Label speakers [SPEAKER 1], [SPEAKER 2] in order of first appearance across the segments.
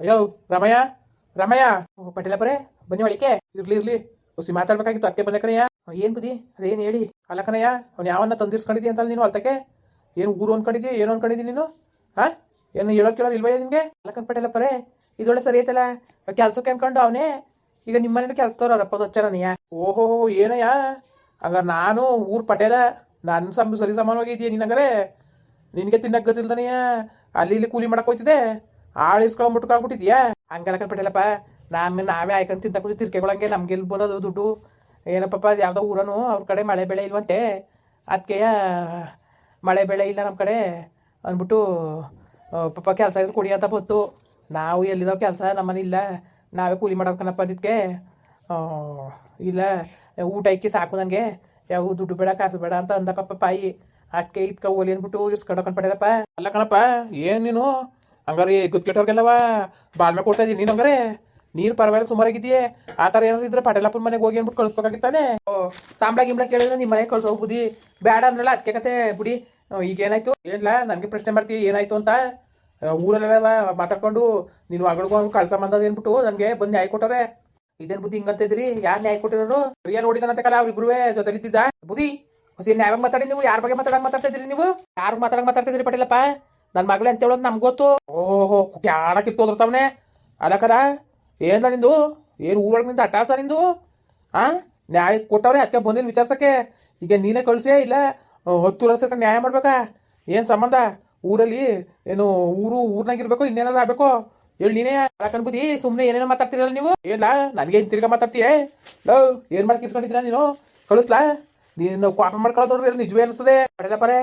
[SPEAKER 1] ಅಯ್ಯೋ ರಮಯ್ಯ ರಮಯ್ಯ. ಓ, ಪಟೇಲಪ್ಪರೇ ಬನ್ನಿ ಒಳಿಕೆ ಇರ್ಲಿ ಇರ್ಲಿ. ಹುಸಿ ಮಾತಾಡ್ಬೇಕಾಗಿತ್ತು ಅತ್ತೆ ಬಂದ ಕಣಯ್ಯ. ಏನು ಬುದ್ಧಿ? ಅದೇನು ಹೇಳಿ? ಅಲ್ಲ ಕಣಯ್ಯ ಅವ್ನು ಯಾವನ್ನ ತಂದಿರ್ಸ್ಕೊಂಡಿದ್ದಿ ಅಂತ ನೀನು ಅಲ್ತಕ್ಕೆ? ಏನು ಊರು ಅನ್ಕೊಂಡಿದ್ದಿ ಏನು ಅನ್ಕೊಂಡಿದ್ದಿ ನೀನು? ಹಾ ಏನು ಹೇಳೋ ಕೇಳೋ ಇಲ್ವಯ್ಯ ಅಲಕನ ಅಲ್ಲಕನ್ ಪಟೇಲಪ್ಪರೇ ಇದೊಳ್ಳೆ ಸರಿ ಐತಲ್ಲ? ಕೆಲ್ಸಕ್ಕೆ ಅನ್ಕೊಂಡು ಅವನೇ ಈಗ ನಿಮ್ಮ ಮನೇಲಿ ಕೆಲಸದವ್ರು ಅವರಪ್ಪ ದೊಚ್ಚನಯ್ಯ ಓಹೋ ಏನಯ್ಯ? ಹಂಗಾರೆ ನಾನು ಊರ್ ಪಟೇಲ ನಾನು ಸಮ ಸರಿ ಸಮಾನವಾಗಿದ್ದೀಯ ನೀನಂಗಾರೆ? ನಿನಗೆ ತಿನ್ನಕ್ಕೆ ಗೊತ್ತಿಲ್ದನಯ್ಯ? ಅಲ್ಲಿ ಇಲ್ಲಿ ಕೂಲಿ ಮಾಡಕ್ಕೆ ಹೋಯ್ತಿದೆ ಆಳು ಆಗ್ಬಿಟ್ಟಿದ್ಯಾ? ಹಂಗಲ್ಲ ಕಣ್ಪಟ್ಟಿಲ್ಲಪ್ಪ ನಮ್ಮ ನಾವೇ ಆಯ್ಕೊಂಡು ತಿಂತ ಕೂತಿ ತಿರ್ಕೆಗಳಂಗೆ ನಮ್ಗೆ ಎಲ್ಲಿ ಬಂದದು ದುಡ್ಡು? ಏನಪ್ಪಪ್ಪ ಅದು ಯಾವುದೋ ಊರನು ಅವ್ರ ಕಡೆ ಮಳೆ ಬೆಳೆ ಇಲ್ವಂತೆ? ಅದಕ್ಕೆ ಮಳೆ ಬೆಳೆ ಇಲ್ಲ ನಮ್ಮ ಕಡೆ ಅಂದ್ಬಿಟ್ಟು ಪಪ್ಪ ಪಾಪ ಕೆಲಸ ಇದ್ರೆ ಕುಡಿ ಅಂತ ಬಂತು. ನಾವು ಎಲ್ಲಿದಾವ ಕೆಲಸ? ನಮ್ಮನೆ ಇಲ್ಲ. ನಾವೇ ಕೂಲಿ ಕಣಪ್ಪ ಆ, ಇಲ್ಲ ಊಟ ಇಕ್ಕಿ ಸಾಕು ನನಗೆ. ಯಾವ ದುಡ್ಡು ಬೇಡ ಕಾಸು ಬೇಡ ಅಂತ ಅಂದ ಪಪ್ಪ ಪಾಯಿ. ಅದಕ್ಕೆ ಇದ್ಕ ಓಲಿ ಅಂದ್ಬಿಟ್ಟು ಇಸ್ಕೊಂಡೋಕೊಂಡ್ ಪಡೆದಪ್ಪ ಅಲ್ಲ ಕಣಪ್ಪ ಏನು ನೀನು? ಹಂಗಾರೆ ಗುದ್ಕೆಟ್ಟವ್ರಿಗೆಲ್ಲವ ಬಾಳ್ಮೆ ಕೊಡ್ತಾ ಇದೀನಿ. ನೀನು ಹಂಗಾರೆ ನೀನು ಪರವಾಗಿಲ್ಲ ಸುಮಾರಾಗಿದೆಯೇ ಆ ಥರ ಏನಾದ್ರು ಇದ್ರೆ ಪಟೇಲಪ್ಪನ ಮನೆಗೆ ಹೋಗಿ ಅಂದ್ಬಿಟ್ಟು ಕಳಿಸ್ಬೇಕಾಗಿತ್ತಾನೆ? ಸಾಂಬಳ ಗಿಂಬಳ ಕೇಳಿದ್ರೆ ನಿಮ್ಮ ಮನೆಗೆ ಕಳ್ಸೋ ಬುದ್ಧಿ ಬೇಡ ಅಂದ್ರಲ್ಲ ಅದಕ್ಕೆ ಕತೆ ಬಿಡಿ. ಈಗ ಏನಾಯ್ತು ಏನಿಲ್ಲ ನನಗೆ ಪ್ರಶ್ನೆ ಮಾಡ್ತೀವಿ ಏನಾಯ್ತು ಅಂತ? ಊರಲ್ಲೆಲ್ಲ ಮಾತಾಡ್ಕೊಂಡು ನೀನು ಅಗಳಿಗೂ ಕಳ್ಸ ಬಂದದ ಏನ್ಬಿಟ್ಟು ನನಗೆ ಬಂದು ನ್ಯಾಯ ಕೊಟ್ಟರೆ ಇದೇನ್ ಬುದ್ಧಿ ಹಿಂಗಂತ ಇದ್ರಿ? ಯಾರು ನ್ಯಾಯ ಕೊಟ್ಟಿರೋರು? ಪ್ರಿಯ ನೋಡಿದನಂತ ಕಲ, ಅವ್ರಿಬ್ರುವೆ ಜೊತೆಲಿದ್ದ ಬುದ್ಧಿ ಹೊಸ ನ್ಯಾಯವಾಗಿ ಮಾತಾಡಿ ನೀವು, ಯಾರ ಬಗ್ಗೆ ಮಾತಾಡಕ್ ಮಾತಾಡ್ತಾ ಇದ್ರಿ ನೀವು? ಯಾರು ಮಾತಾಡಕ್ ಮಾತಾಡ್ತಾ ಇದ್ರಿ ಪಟೇಲಪ್ಪ? ನನ್ನ ಮಗಳೇ ಅಂತ ಹೇಳೋದು ನಮ್ಗೆ ಗೊತ್ತು. ಓಹೋ ಯಾರ ಕಿತ್ತೋದ್ರತವನೆ. ಅದಕ್ಕರ ಏನ ನಿಂದು? ಏನು ಊರೊಳಗೆ ನಿಂದ ಅಟ್ಟಾಸ ನಿಂದು? ಆ? ನ್ಯಾಯ ಕೊಟ್ಟವ್ರೆ ಅದಕ್ಕೆ ಬಂದಿನ ವಿಚಾರ್ಸಕ್ಕೆ. ಈಗ ನೀನೇ ಕಳ್ಸಿಯೇ ಇಲ್ಲ? ಹತ್ತು ವರ್ಷ ನ್ಯಾಯ ಮಾಡ್ಬೇಕಾ? ಏನು ಸಂಬಂಧ? ಊರಲ್ಲಿ ಏನು ಊರು ಊರ್ನಾಗಿರ್ಬೇಕು ಇನ್ನೇನಾದ್ರು ಆಗ್ಬೇಕು? ಹೇಳಿ ನೀನೇ. ಯಾಕನ್ ಬುದ್ಧಿ ಸುಮ್ಮನೆ ಏನೇನೋ ಮಾತಾಡ್ತಿರಲ್ಲ ನೀವು? ಇಲ್ಲ ನನಗೆ ಏನು ತಿರ್ಗಾ ಮಾತಾಡ್ತೀಯೇ? ಲವ್ ಏನು ಮಾಡಿ ಇಸ್ಕೊಂಡಿದ್ದೀರಾ ನೀನು? ಕಳಿಸ್ಲಾ? ನೀನು ಕಾಪ ಮಾಡ್ಕೊಳ್ಳೋದು ನೋಡ್ರಿ ನಿಜವೇ ಅನಿಸ್ತದೆ. ಪಡೆದ ಪರೆ.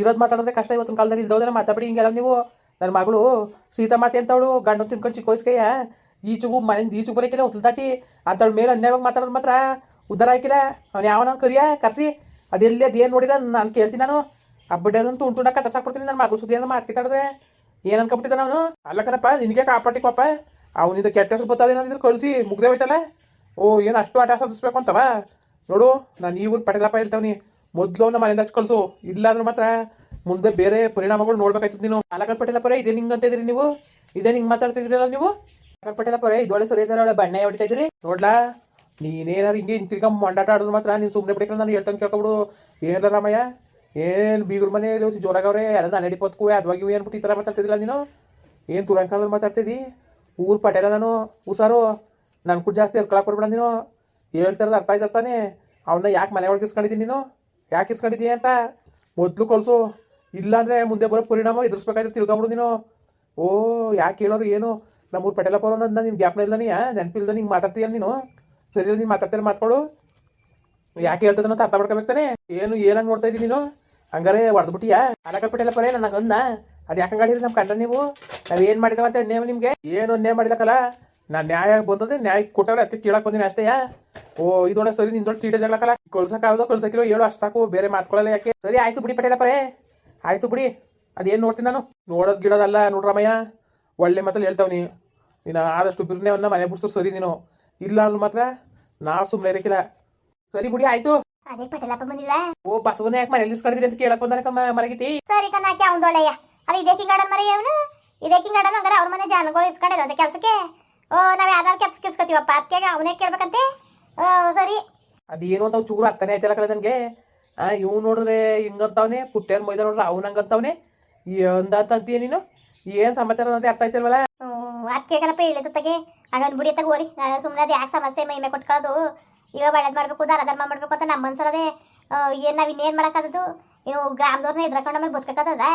[SPEAKER 1] ಇರೋದು ಮಾತಾಡಿದ್ರೆ ಕಷ್ಟ ಇವತ್ತಿನ ಕಾಲದಲ್ಲಿ ಇಲ್ದೋದ್ರೆ ಮಾತಾಡಿ ಹಿಂಗೆಲ್ಲ ನೀವು. ನನ್ನ ಮಗಳು ಸೀತಾ ಮಾತೆ ಅಂತವಳು ಗಂಡು ತಿನ್ಕೊಂಡು ಚಿಕ್ಕ ವಯಸ್ಸಿಗೆಯ ಮನೆ ಮನೆಯಿಂದ ಈಚುಗು ಬರೋಕಿಲ್ಲ ಹೊತ್ತಲ್ ದಾಟಿ ಅಂತವಳ ಮೇಲೆ ಅನ್ಯಾಯವಾಗಿ ಮಾತಾಡೋದು ಮಾತ್ರ. ಉದ್ದಾರ ಹಾಕಿಲ್ಲ. ಅವ್ನು ಯಾವನ ಕರಿಯ? ಕರ್ಸಿ. ಅದೆಲ್ಲಿ ಅದೇನು ನೋಡಿದ ನಾನು ಕೇಳ್ತೀನಿ ನಾನು. ಹಬ್ಬಡದಂತೂ ಉಂಟುಂಡ ಕಟ್ಟಸಾಕ್ಬಿಡ್ತೀನಿ ನನ್ನ ಮಗಳು ಸುದ್ದಿ ಏನೋ ಮಾತಾಡಿದ್ರೆ ಏನು ಅನ್ಕೊಂಬಿಟ್ಟಿದ್ದ ಅವನು? ಅಲ್ಲ ಕಣಪ್ಪ, ನಿನಗೆ ಕಾಪಾಟಿ ಕೊಪ್ಪ ಅವನಿಂದ ಕೆಟ್ಟ ಹೆಸರು ಇದ್ರೆ ಕಳಿಸಿ, ಮುಗ್ದೆ ಹೋಯ್ತಲ್ಲ. ಓ, ಏನು ಅಷ್ಟು ಆಟ ಸಾಧಿಸ್ಬೇಕು ಅಂತವ? ನೋಡು, ನಾನು ಈ ಊರು ಪಟೇಲಪ್ಪ ಹೇಳ್ತಾವ್ನಿ. ಮೊದಲು ನಮ್ಮ ಮನೆಯಿಂದ ಹಚ್ಕೊಳ್ಸು. ಕಳಿಸು ಇಲ್ಲಾಂದ್ರೆ ಮಾತ್ರ ಮುಂದೆ ಬೇರೆ ಪರಿಣಾಮಗಳು ನೋಡ್ಬೇಕಾಯ್ತದ ನೀನು. ಆಲಕಟ್ಪಟೆಲ್ಲ ಪರ, ಇದೇ ನಿಂಗೆ ಅಂತ ಇದ್ರಿ ನೀವು? ಇದೇ ಹಿಂಗೆ ಮಾತಾಡ್ತಿದ್ರಲ್ಲ ನೀವು? ಆಲಕಲ್ ಪಟೇಲ ಪರೇ ಇದೊಳೆ ಸರಿ ಇದ್ದಾರೆ ಬಣ್ಣ ಹೊಡಿತಾ ಇದ್ರಿ ನೋಡ್ಲಾ? ನೀನೇನಾರು ಹಿಂಗೆ ತಿರ್ಗಾ ಮಂಡಾಟ ಆಡಿದ್ರು ಮಾತ್ರ ನೀನು ಸುಮ್ಮನೆ ಬಿಡಿಕ ನಾನು ಹೇಳ್ತಾನೆ ಕೇಳ್ಕೊಬಿಡು. ಏನಿಲ್ಲ ರಾಮಯ್ಯ? ಏನು ಬೀಗ್ರ ಮನೆಯಲ್ಲಿ ಜೋರಾಗವ್ರೆ ಎಲ್ಲ ನಾನು ನಡಿಪೋತ್ಕು ಅದ್ವಾಗಿ ಏನ್ಬಿಟ್ಟು ಈ ಥರ ಮಾತಾಡ್ತಿದ್ದಿಲ್ಲ ನೀನು? ಏನು ತುರಂಕಾಲದಲ್ಲಿ ಮಾತಾಡ್ತಿದ್ದಿ? ಊರು ಪಟೇಲ ನಾನು. ಹುಷಾರು. ನನ್ನ ಕೂಡ ಜಾಸ್ತಿ ಕೊಡ್ಬೇಡ ನೀನು. ಹೇಳ್ತಾರಲ್ಲ ಅರ್ಥ ಆಯ್ತಾ ತಾನೇ ಅವನ್ನ ಯಾಕೆ ಮನೆ ಒಳಗೆ ಇಸ್ಕೊಂಡಿದ್ದೀನಿ ನೀನು? ಯಾಕೆ ಇಸ್ಕೊಂಡಿದ್ದೀಯ ಅಂತ? ಮೊದಲು ಕಳಿಸು ಇಲ್ಲಾಂದರೆ ಮುಂದೆ ಬರೋ ಪರಿಣಾಮ ಎದುರಿಸ್ಬೇಕಾಯ್ತು ತಿಳ್ಕೊಬಿಡು ನೀನು. ಓ, ಯಾಕೆ ಹೇಳೋರು ಏನು? ನಮ್ಮೂರು ಪಟೇಲಪ್ಪ ಅನ್ನೋದನ್ನ ನಿನ್ ಗ್ಯಾಪ್ನ ಇಲ್ಲ ನೀ ನೆನಪಿಲ್ದ ನಿಂಗೆ ಮಾತಾಡ್ತೀಯ ನೀನು? ಸರಿ ನೀನು ಮಾತಾಡ್ತೀರ ಮಾತ್ಕೊಡು ಯಾಕೆ ಹೇಳ್ತದನ್ನ ಅರ್ಥ ಮಾಡ್ಕೋಬೇಕು ತಾನೆ? ಏನು, ಏನಂಗೆ ನೋಡ್ತಾ ಇದ್ದೀನಿ ನೀನು? ಹಂಗಾರೆ ಹೊಡೆದ್ಬಿಟ್ಟಿಯಾ ಅಲಕಲ್ ಪಟೇಲ ರೇ ನನಗೆ ಅಂದ ಅದು ಯಾಕೆ ಗಾಡಿ ನಮ್ಮ ಕಂಡ ನೀವು? ನಾವು ಏನು ಮಾಡಿದವ ಅಂತ ನೇಮ ನಿಮಗೆ? ಏನು ಅನ್ಯಾಯ ಮಾಡಿದಕಲ್ಲ ನಾನು ನ್ಯಾಯ ಬಂದದೆ ನ್ಯಾಯ ಕೊಟ್ಟವ್ರೆ, ಅದಕ್ಕೆ ಕೇಳಕ್ಕೆ ಬಂದಿನಿ ಅಷ್ಟೇ ಓ ಇದೊಳ ಸರಿ ನಿಂದೊಳ್ಳೆ ಸೀಟೆ ಜಗಳಕಲ್ಲ ಕಳ್ಸಕ್ಕಾಗದ ಕಳ್ಸಕ್ಕಿಲ್ಲ ಹೇಳು ಅಷ್ಟು ಸಾಕು ಬೇರೆ ಮಾತ್ಕೊಳ್ಳಲ್ಲ ಯಾಕೆ? ಸರಿ ಆಯ್ತು ಬಿಡಿ ಪಟೇಲ ಪರೇ. ಆಯ್ತು ಬಿಡಿ. ಅದೇನ್ ನೋಡ್ತೀನಿ ನಾನು? ನೋಡೋದು ಗಿಡೋದಲ್ಲ ನೋಡ್ರಮ್ಮಯ್ಯ ಒಳ್ಳೆ ಮಾತಲ್ಲಿ ಹೇಳ್ತಾವ್ನಿ ನೀನು ಆದಷ್ಟು ಬಿರ್ನೆವನ್ನ ಮನೆ ಬಿಡ್ಸು ಸರಿ ನೀನು. ಇಲ್ಲ ಅಂದ್ರೂ ಮಾತ್ರ ನಾವು ಸುಮ್ಮನೆ ಇರಕ್ಕಿಲ್ಲ ಸರಿ ಬಿಡಿ ಆಯ್ತು.
[SPEAKER 2] ಅದೇ ಪಟೇಲಪ್ಪ ಬಂದಿಲ್ಲ
[SPEAKER 1] ಓ ಬಸವನ ಯಾಕೆ ಮನೇಲಿ ಇಸ್ಕೊಂಡಿದ್ರಿ ಅಂತ ಕೇಳಕ್ ಬಂದಾನ ಮರಗಿತಿ?
[SPEAKER 2] ಸರಿ ಕಣಕ್ಕೆ ಅವನದೊಳೆಯ ಅದು ಇದೇ ಕಿಂಗಾಡನ್ ಮರಿ ಅವನು? ಇದೇ ಕಿಂಗಾಡನ್ ಹಂಗಾರೆ ಅವ್ರ ಮನೆ ಜನಗಳು ಇಸ್ಕೊಂಡಿಲ್ಲ ಕೆಲಸಕ್ಕೆ? ಓ ನಾವ್ ಯಾರು ಕೆಲಸ ಕಿಸ್ಕೊತೀವಪ್ಪ ಅದಕ್ಕೆ ಅವನೇ ಕೇಳ್ಬೇಕಂತೆ? ಸರಿ
[SPEAKER 1] ಅದೇನು ಅಂತ ಚೂರು ಅರ್ಥನೇ ಆಯ್ತಲ್ಲ ಕಳೆ ನನಗೆ. ಇವ್ ನೋಡಿದ್ರೆ ಹಿಂಗಂತವನೆ ಪುಟ್ಟೇನ್ ಮೈದ ನೋಡ್ರೆ ಅವ್ನ ಹಂಗಂತವನೆ. ಅಂತೀಯ ನೀನು? ಏನ್ ಸಮಾಚಾರ ಅಂತ ಅರ್ಥ ಆಯ್ತಲ್ವಲ್ಲ?
[SPEAKER 2] ಅದಕ್ಕೆ ಕಣಪ್ಪ ಹೇಳಿದತ್ತಾಗೆ ಹಂಗಂದ್ ಬಿಡಿ ತಗ ಹೋರಿ. ಸುಮ್ಮನೆ ಅದು ಯಾಕೆ ಸಮಸ್ಯೆ ಮೈಮೆ ಕೊಟ್ಕೊಳ್ಳೋದು ಈಗ ಒಳ್ಳೇದು ಮಾಡಬೇಕು ದಾನ ಧರ್ಮ ಮಾಡಬೇಕು ಅಂತ ನಮ್ಮ ಮನ್ಸಲ್ಲದೆ ಏನು ನಾವು ಇನ್ನೇನು ಮಾಡೋಕ್ಕಾದದು ಇವು ಗ್ರಾಮದವ್ರನ್ನ ಎದ್ರಕೊಂಡ ಮೇಲೆ ಬದುಕಕ್ಕದ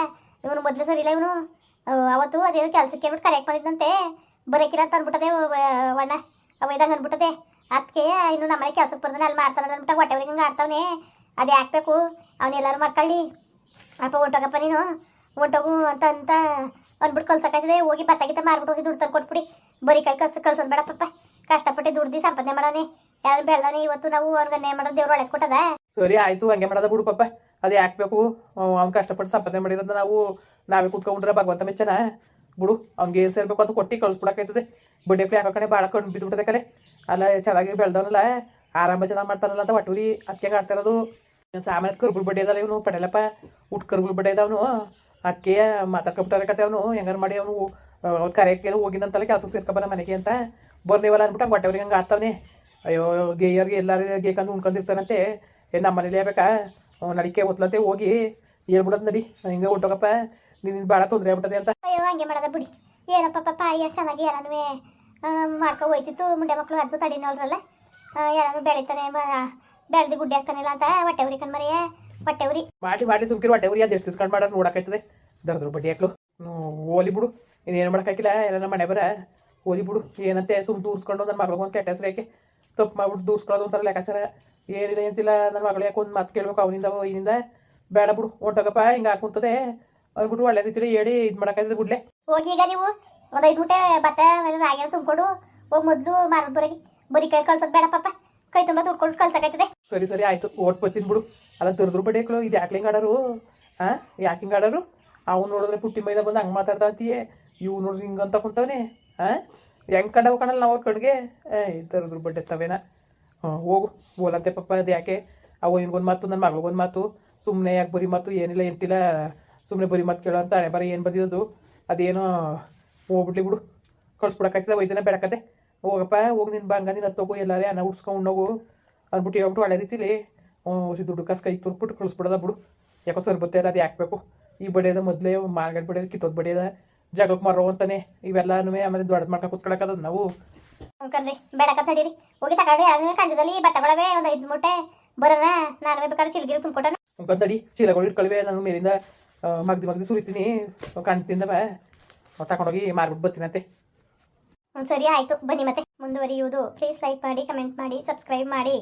[SPEAKER 2] ಇವನು ಮೊದಲು ಸರಿ ಇಲ್ಲ ಇವನು. ಅವತ್ತು ಅದೇನು ಕೆಲಸಕ್ಕೆ ಬಿಟ್ಟು ಕರೆಯಕ್ಕೆ ಬಂದಿದ್ದಂತೆ ಬರೋಕಿಲ್ಲ ಅಂತ ಅಂದ್ಬಿಟ್ಟದೆ ವಣ್ಣ. ಅವ ಇದಂಗೆ ಅಂದ್ಬಿಟ್ಟದೆ. ಅದಕ್ಕೆ ಇನ್ನು ನಮ್ಮನೆ ಕೆಲ್ಸಕ್ಕೆ ಬರ್ತಾನೆ ಅಲ್ಲಿ ಮಾಡ್ತಾನೆ ಅಂದ್ಬಿಟ್ಟು ಹೊಟ್ಟೆವ್ರಿಗೆ ಹಂಗೆ ಆಡ್ತಾವನೆ. ಅದು ಹಾಕ್ಬೇಕು ಅವನ್ನೆಲ್ಲರೂ ಮಾಡ್ಕೊಳ್ಳಿ. ಅಪ್ಪ ಹೊಂಟೋಗಪ್ಪ ನೀನು. ಹೊಂಟೋಗು ಅಂತ ಅಂತ ಅಂದ್ಬಿಟ್ಟು ಕಲ್ಸಕ್ಕಾಗಿದೆ ಹೋಗಿ ಬತ್ತಾಗಿತ್ತ ಮಾರ್ಬಿಟ್ಟು ಹೋಗಿ ದುಡ್ಡು ತಂದು ಕೊಟ್ಬಿಡಿ. ಬರೀ ಕೈ ಕಲ್ಸ, ಕಳ್ಸೋದು ಬೇಡಪ್ಪ. ಕಷ್ಟಪಟ್ಟು ದುಡ್ದು ಸಂಪಾದನೆ ಮಾಡೋನೆ ಯಾರು ಬೆಳ್ದವನೆ? ಇವತ್ತು ನಾವು ಅವ್ನಿಗೆ ನೇ ಮಾಡೋದು ದೇವ್ರು ಒಳಗೆ ಕೊಟ್ಟದ.
[SPEAKER 1] ಸರಿ, ಆಯ್ತು. ಹಂಗೆ ಮಾಡೋದ ಬಿಡು ಪಪ್ಪ ಅದು ಹಾಕ್ಬೇಕು ಬೇಕು? ಅವ್ನು ಕಷ್ಟಪಟ್ಟು ಸಂಪಾದನೆ ಮಾಡಿರೋದು ನಾವು, ನಾವೇ ಕೂತ್ಕೊಂಡ್ರೆ ಭಗವಂತ ಮೆಚ್ಚನ. ಬಿಡು, ಅವ್ನಿಗೆ ಏನು ಸೇರ್ಬೇಕು ಅಂತ ಕೊಟ್ಟು ಬಡ್ಡೆ ಯಾಕೋ ಕಡೆ ಭಾಳ ಕಣ್ಣು ಬಿದ್ದುಬಿಟ್ಟದೆ ಕಲೆ ಅಲ್ಲ, ಚೆನ್ನಾಗಿ ಬೆಳ್ದವನಲ್ಲ, ಆರಾಮ ಚೆನ್ನಾಗಿ ಮಾಡ್ತಾನಲ್ಲ ಅಂತ ಒಟ್ಟೂರಿ ಅದಕ್ಕೆ ಆಡ್ತಾ ಸಾಮಾನ್ಯ ಕರ್ಬುಲ್ ಬಡ್ಡೆ ಅದಲ್ಲ ಇವನು, ಪಡೆಯಲ್ಲಪ್ಪ. ಉಟ್ ಕರ್ಬುಲ್ ಬಡ್ಡೆ ಇದಾವನು ಅದಕ್ಕೆ ಮಾತಾಡ್ಕೊಬಿಟ್ಟಾರೆ ಕತೆ ಅವನು. ಹೆಂಗಾರು ಮಾಡಿ ಅವನು ಅವ್ರು ಕರೆಯಕ್ಕೆ ಹೋಗಿದ್ದಂತಲ್ಲ ಕೆಲಸಕ್ಕೆ ಸೇರ್ಕೊಬಾರ ಮನೆಗೆ ಅಂತ. ಬರ್ನೇವಲ್ಲ ಅಂದ್ಬಿಟ್ಟು ಹಂಗೆ ಹೊಟ್ಟೆವ್ರಿಗೆ ಹಂಗೆ ಆಡ್ತಾವನೆ. ಅಯ್ಯೋ ಗೇಯರ್ಗೆ ಎಲ್ಲರೂ ಗೇಕಂದು ಉಣ್ಕೊಂಡಿರ್ತಾನಂತೆ ಏನು ನಮ್ಮ ಮನೇಲಿ ಅವ್ನ್ ನಡಿಕೆ ಒತ್ಲಂತೆ ಹೋಗಿ. ಹೇಳ್ಬಿಡೋದು ನಡಿ ಹಿಂಗೆ ಹೊಂಟೋಗಪ್ಪ. ನಿನ್ನ ಭಾಳ ತೊಂದರೆ ಆಗ್ಬಿಟ್ಟದೆ ಅಂತ.
[SPEAKER 2] ಅಯ್ಯೋ ಹಂಗೆ ಮಾಡದ ಬಿಡಿ. ಏನಪ್ಪ ಪಾಪ ಎಷ್ಟು ಚೆನ್ನಾಗಿ ಎಲ್ಲನೂ ಮಾಡ್ಕೊ ಹೋಯ್ತಿತ್ತು. ಮುಂಡೆ ಮಕ್ಕಳು ಅದು ತಡಿನಲ್ರಲ್ಲ. ಎಲ್ಲನೂ ಬೆಳಿತಾನೆ ಬೆಳೆದು ಗುಡ್ಡೆ ಹಾಕ್ತಾನಿಲ್ಲ ಅಂತ ಹೊಟ್ಟೆ ಉರಿ ಕಣ್ಮರಿಯ ಹೊಟ್ಟೆ ಉರಿ
[SPEAKER 1] ಮಾಡಿ ಮಾಡಿ ಸುಮ್ಕಿರು ಹೊಟ್ಟೆ ಉರಿ ಅದು ಎಷ್ಟು ದಿಸ್ಕೊಂಡು ಮಾಡೋದು ನೋಡೋಕ್ಕಾಯ್ತದೆ. ದರ್ದ್ರ ಬಡ್ಡಿ ಹಾಕ್ಲು ಓಲಿ ಬಿಡು. ಇನ್ನೇನು ಮಾಡೋಕ್ಕಾಗಿಲ್ಲ ಎಲ್ಲ ಮನೆ ಬರ. ಓಲಿ ಬಿಡು. ಏನಂತೆ ಸುಮ್ ದೂರ್ಸ್ಕೊಂಡು ನನ್ನ ಮಗಳಿಗೆ ಒಂದು ಕೆಟ್ಟ ಹೆಸರೇಕೆ ಯಾಕೆ? ತಪ್ಪು ಮಾಡ್ಬಿಟ್ಟು ದೂರ್ಸ್ಕೊಳ್ಳೋದು ಅಂತಾರೆ ಲೆಕ್ಕಾಚಾರ. ಏನಿಲ್ಲ ಅಂತಿಲ್ಲ ನನ್ನ ಮಗಳು ಯಾಕೆ ಒಂದು ಮಾತು ಕೇಳ್ಬೇಕು ಅವನಿಂದ ಇದರಿಂದ ಬೇಡ ಬಿಡು ಹೊಂಟೋಗಪ್ಪ ಹಿಂಗೆ ಹಾಕುಂತದೆ ಅಂದ್ಬಿಟ್ಟು ಒಳ್ಳೆ ರೀತಿಲಿ ಹೇಳಿ ಇದು ಮಾಡೋಕ್ಕಾಯ್ತದೆ ಬಿಡ್ಲೆ
[SPEAKER 2] ಹೋಗಿ ಈಗ ನೀವು ಒಂದು ಐದು ಮೂಟೆ ಭತ್ತ ಆಮೇಲೆ ರಾಗಿನ ತುಂಬಿಕೊಂಡು ಹೋಗಿ ಮೊದಲು ಮಾರೋದು ಬರೀ ಬರೀ ಕೈ ಕಳ್ಸೋದು ಬೇಡ ಪಾಪ. ಕೈ ತುಂಬ ದುಡ್ಕೊಂಡು ಕಳ್ಸಕ್ಕಾಯ್ತದೆ
[SPEAKER 1] ಸರಿ ಸರಿ ಆಯಿತು. ಓಟ್ ಬರ್ತೀನಿ ಬಿಡು. ಅಲ್ಲ ದರ್ದ್ರ ಬಡ್ಡಿ ಹಾಕ್ಲು ಇದು ಯಾಕೆ ಆಡೋರು? ಹಾಂ ಯಾಕೆ ಹಿಂಗೆ ಆಡೋರು? ಅವ್ನು ನೋಡಿದ್ರೆ ಪುಟ್ಟಿ ಮೈದ ಬಂದು ಹಂಗೆ ಮಾತಾಡ್ತಾ ಅಂತೀಯೇ. ಇವ್ ನೋಡ್ರಿ ಹಿಂಗೆ ಅಂತ ಕುಂತವನೆ. ಹಾಂ ಹೆಂಗೆ ಕಂಡವು ಕಣಲ್ಲ ನಾವು ಕಡೆಗೆ ಏಯ್ ದರ್ದ್ರ ಬಡ್ಡೆ ತವೇನ. ಹಾಂ ಹೋಗು. ಓಲಂತೆ ಪಪ್ಪ ಅದು ಯಾಕೆ? ಅವ ಹಿಂಗೊಂದು ಮಾತು ನನ್ನ ಮಗಳಿಗೊಂದು ಮಾತು. ಸುಮ್ಮನೆ ಯಾಕೆ ಬರೀ ಮಾತು? ಏನಿಲ್ಲ ಎಂತಿಲ್ಲ. ಸುಮ್ಮನೆ ಬರೀ ಮತ್ತೆ ಕೇಳೋ ಅಂತ ಹಣೆ ಬರೀ ಏನು ಬಂದಿದ್ದು ಅದೇನೋ ಹೋಗ್ಬಿಡ್ಲಿ ಬಿಡು. ಕಳ್ಸ್ಬಿಡಕ್ಕಾಯ್ತದೆ ಒಯ್ದನ ಬೇಡಕತ್ತೆ ಹೋಗಪ್ಪ ಹೋಗಿ ನಿನ್ನ ಬಂಗ ನೀನು ಹತ್ತೋಗು ಎಲ್ಲಾರೇ ಅನ್ನ ಉಡ್ಸ್ಕೊಂಡು ಹೋಗು ಅಂದ್ಬಿಟ್ಟು ಹೇಳ್ಬಿಟ್ಟು ಒಳ್ಳೆ ರೀತಿಲಿ ಹೊಸಿ ದುಡ್ಡು ಕಾಸು ಕೈ ತುರ್ಬಿಟ್ಟು ಕಳಿಸ್ಬಿಡೋದ ಬಿಡು. ಯಾಕೋ ಸರ್ ಬತ್ತೆ ಅದು ಯಾಕೆ ಬೇಕು? ಈ ಬಡಿಯದ ಮೊದಲೇ ಮಾರ್ಗಡ್ ಬಡಿಯೋದು ಕಿತ್ತೋದು ಬಡಿಯೋದ ಜಗಳಕ್ಕೆ ಮರೋ ಅಂತಾನೆ. ಇವೆಲ್ಲನೂ ಆಮೇಲೆ ದೊಡ್ಡದು ಮಾಡ್ಕೊಂಡು ಕುತ್ಕೊಳಕದ ನಾವು.
[SPEAKER 2] ಕಣ್ರಿ ಬೇಡಕ ತಡೀರಿ ಹೋಗಿ ಕಂಡದಲ್ಲಿ ಭತ್ತಗಳವೆ ಒಂದು ಐದು ಮೂಟೆ ಬರೋಣ ನಾನು ಬೇಕಾದ್ರೆ ಚಿಲ್ಗಿರಿ
[SPEAKER 1] ತಡಿ ಚೀಲಗಳು ಇಟ್ಕೊಳ್ವೆ. ನಾನು ಮೇಲಿಂದ ಮಗ್ದಿ ಮಗ್ದಿ ಸುರಿತೀನಿ. ಕಣ್ತಿಂದ ಬಾ. ತಗೊಂಡೋಗಿ ಮಾರ್ಬಿಟ್ಟು ಬರ್ತೀನಂತೆ
[SPEAKER 2] ಸರಿ, ಆಯ್ತು. ಬನ್ನಿ ಮತ್ತೆ. ಮುಂದುವರಿಯುವುದು. ಪ್ಲೀಸ್ ಲೈಕ್ ಮಾಡಿ ಕಮೆಂಟ್ ಮಾಡಿ ಸಬ್ಸ್ಕ್ರೈಬ್ ಮಾಡಿ.